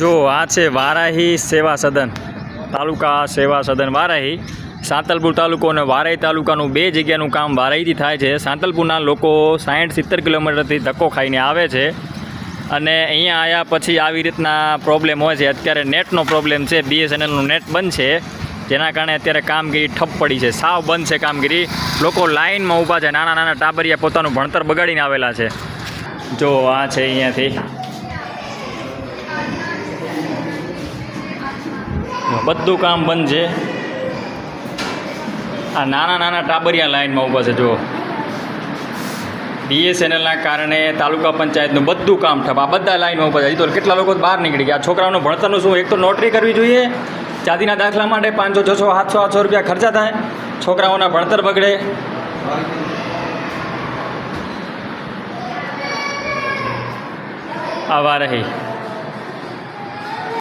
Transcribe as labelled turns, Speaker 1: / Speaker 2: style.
Speaker 1: જો, આ છે વારાહી સેવા સદન, તાલુકા સેવા સદન વારાહી. સાંતલપુર તાલુકો અને વારાહી તાલુકાનું બે જગ્યાનું કામ વારાહીથી થાય છે. સાંતલપુરના લોકો સાઠ સિત્તેર કિલોમીટરથી ધક્કો ખાઈને આવે છે અને અહીંયા આવ્યા પછી આવી રીતના પ્રોબ્લેમ હોય છે. અત્યારે નેટનો પ્રોબ્લેમ છે. બીએસએનએલનું નેટ બંધ છે. જેના કારણે અત્યારે કામગીરી ઠપ પડી છે. સાવ બંધ છે કામગીરી. લોકો લાઇનમાં ઊભા છે. નાના નાના ટાબરિયા પોતાનું ભણતર બગાડીને આવેલા છે. જો, આ છે અહીંયાથી. બધું કામ બંધ છે. આ નાના નાના ટાબરિયા લાઇનમાં ઊભા છે જો બીએસએનએલના કારણે તાલુકા પંચાયતનું બધું કામ ઠપ. આ બધા લાઇનમાં ઊભા છે. હજી તો કેટલા લોકો બહાર નીકળી ગયા. આ છોકરાઓનું ભણતરનું શું? એક તો નોટરી કરવી જોઈએ. ચાંદીના દાખલા માટે પાંચસો, છસો, સાતસો, આઠસો રૂપિયા ખર્ચા થાય. છોકરાઓના ભણતર બગડે. આવા રહી.